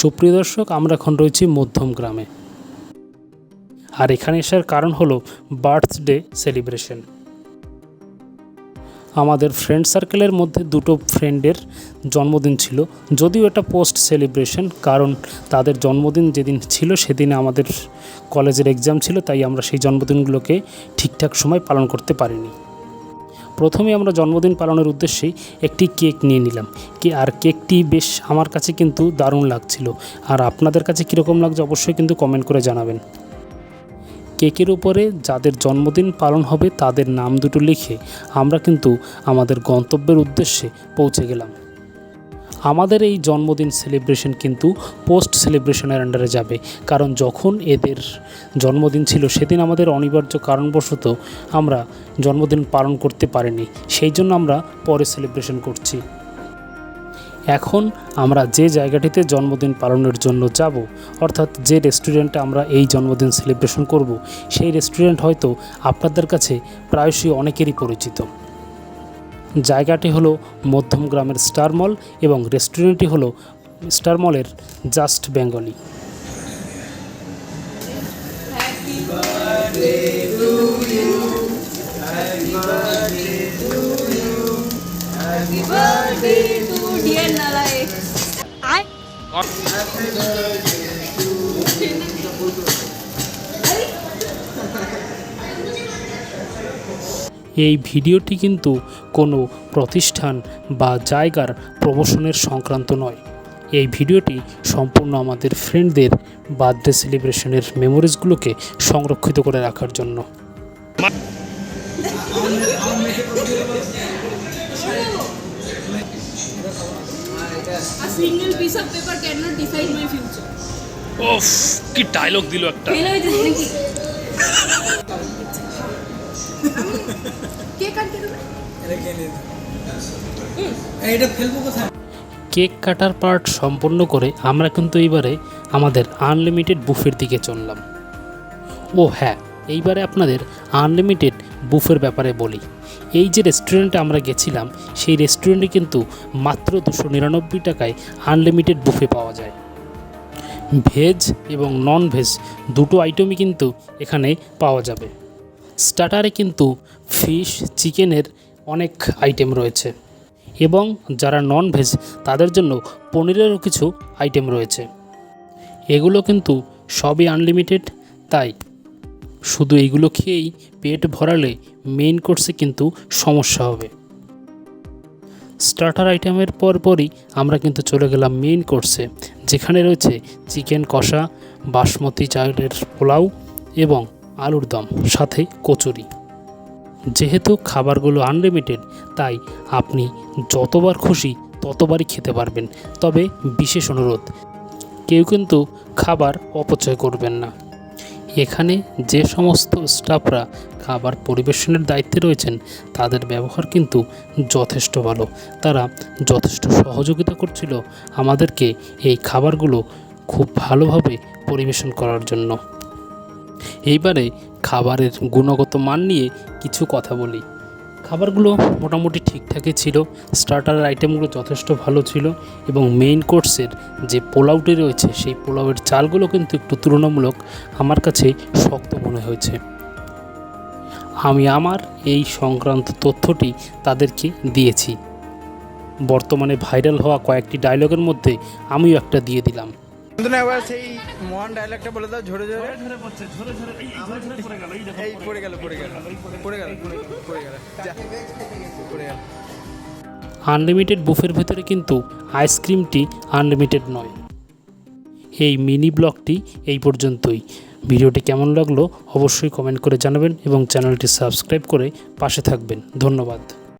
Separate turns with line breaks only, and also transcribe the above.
সুপ্রিয় দর্শক, আমরা এখন রয়েছি মধ্যম গ্রামে। আর এখানে আসার কারণ হলো বার্থডে সেলিব্রেশন। আমাদের ফ্রেন্ড সার্কেলের মধ্যে দুটো ফ্রেন্ডের জন্মদিন ছিল। যদিও এটা পোস্ট সেলিব্রেশন, কারণ তাদের জন্মদিন যেদিন ছিল সেদিনে আমাদের কলেজের এক্সাম ছিল, তাই আমরা সেই জন্মদিনগুলোকে ঠিকঠাক সময় পালন করতে পারিনি। প্রথমে আমরা জন্মদিন পালনের উদ্দেশ্যেই একটি কেক নিয়ে নিলাম। কে, আর কেকটি বেশ আমার কাছে কিন্তু দারুণ লাগছিল। আর আপনাদের কাছে কীরকম লাগছে অবশ্যই কিন্তু কমেন্ট করে জানাবেন। কেকের উপরে যাদের জন্মদিন পালন হবে তাদের নাম দুটো লিখে আমরা কিন্তু আমাদের গন্তব্যের উদ্দেশ্যে পৌঁছে গেলাম। আমাদের এই জন্মদিন সেলিব্রেশন কিন্তু পোস্ট সেলিব্রেশনের আন্ডারে যাবে। কারণ যখন এদের জন্মদিন ছিল, সেদিন আমাদের অনিবার্য কারণবশত আমরা জন্মদিন পালন করতে পারিনি। সেই জন্য আমরা পরে সেলিব্রেশন করছি। এখন আমরা যে জায়গাটিতে জন্মদিন পালনের জন্য যাব, অর্থাৎ যে রেস্টুরেন্টে আমরা এই জন্মদিন সেলিব্রেশন করব, সেই রেস্টুরেন্ট হয়তো আপনাদের কাছে প্রায়শই অনেকেরই পরিচিত। জায়গাটি হলো মধ্যম গ্রামের স্টার মল এবং রেস্টুরেন্টটি হলো স্টার মলের জাস্ট বেঙ্গলি.
I
এই ভিডিওটি কিন্তু কোনো প্রতিষ্ঠান বা জায়গার প্রমোশনের সংক্রান্ত নয়। এই ভিডিওটি সম্পূর্ণ আমাদের ফ্রেন্ডদের বার্থডে সেলিব্রেশনের মেমোরিজগুলোকে সংরক্ষিত করে রাখার জন্য।
A single piece of paper cannot decide my future.
ওফ কি ডায়লগ দিল একটা।
ফেল যাবে নাকি কে কাটতে দেবে
এটা ফেলব কোথায়?
কেক কাটার পার্ট সম্পন্ন করে আমরা কিন্তু এইবারে আমাদের আনলিমিটেড বুফের দিকে চললাম। ও হ্যাঁ এইবারে আপনাদের আনলিমিটেড বুফের ব্যাপারে বলি। এই যে রেস্টুরেন্টে আমরা গেছিলাম সেই রেস্টুরেন্টে কিন্তু মাত্র দুশো নিরানব্বই টাকায় আনলিমিটেড বুফে পাওয়া যায়। ভেজ এবং নন ভেজ দুটো আইটেমই কিন্তু এখানে পাওয়া যাবে। স্টার্টারে কিন্তু ফিশ, চিকেনের অনেক আইটেম রয়েছে। এবং যারা নন ভেজ তাদের জন্য পনিরেরও কিছু আইটেম রয়েছে। এগুলো কিন্তু সবই আনলিমিটেড তাই শুধু এগুলো খেয়েই পেট ভরালে মেইন কোর্সে কিন্তু সমস্যা হবে। স্টার্টার আইটেমের পরপরই আমরা কিন্তু চলে গেলাম মেইন কোর্সে যেখানে রয়েছে চিকেন কষা, বাসমতি চালের পোলাও এবং আলুর দম, সাথে কচুরি। যেহেতু খাবারগুলো আনলিমিটেড তাই আপনি যতবার খুশি ততবারই খেতে পারবেন। তবে বিশেষ অনুরোধ, কেউ কিন্তু খাবার অপচয় করবেন না। এখানে যে সমস্ত স্টাফরা খাবার পরিবেশনের দায়িত্বে রয়েছেন, তাদের ব্যবহার কিন্তু যথেষ্ট ভালো। তারা যথেষ্ট সহযোগিতা করছিল আমাদেরকে এই খাবারগুলো খুব ভালোভাবে পরিবেশন করার জন্য। এইবারে খাবারের গুণগত মান নিয়ে কিছু কথা বলি। খাবারগুলো মোটামুটি ঠিকঠাকই ছিল স্টার্টার আইটেমগুলো যথেষ্ট ভালো ছিল এবং মেইন কোর্সের যে পোলাওটি রয়েছে, সেই পোলাওয়ের চালগুলো কিন্তু একটু তুলনামূলক আমার কাছে শক্ত মনে হয়েছে। আমি আমার এই সংক্রান্ত তথ্যটি তাদেরকে দিয়েছি। বর্তমানে ভাইরাল হওয়া কয়েকটি ডায়লগের মধ্যে আমিও একটা দিয়ে দিলাম।
বন্ধুরা এবার সেই মহান ডায়লগটা বলে দাও ঝরে ঝরে। এই পড়ে গেল পড়ে গেল। পড়ে গেল পড়ে গেল, পড়ে গেল পড়ে গেল।
আনলিমিটেড বুফের ভেতরে কিন্তু আইসক্রিমটি আনলিমিটেড নয়। এই মিনি ব্লগটি এই পর্যন্তই। ভিডিওটি কেমন লাগল অবশ্যই কমেন্ট করে জানাবেন এবং চ্যানেলটি সাবস্ক্রাইব করে পাশে থাকবেন। ধন্যবাদ।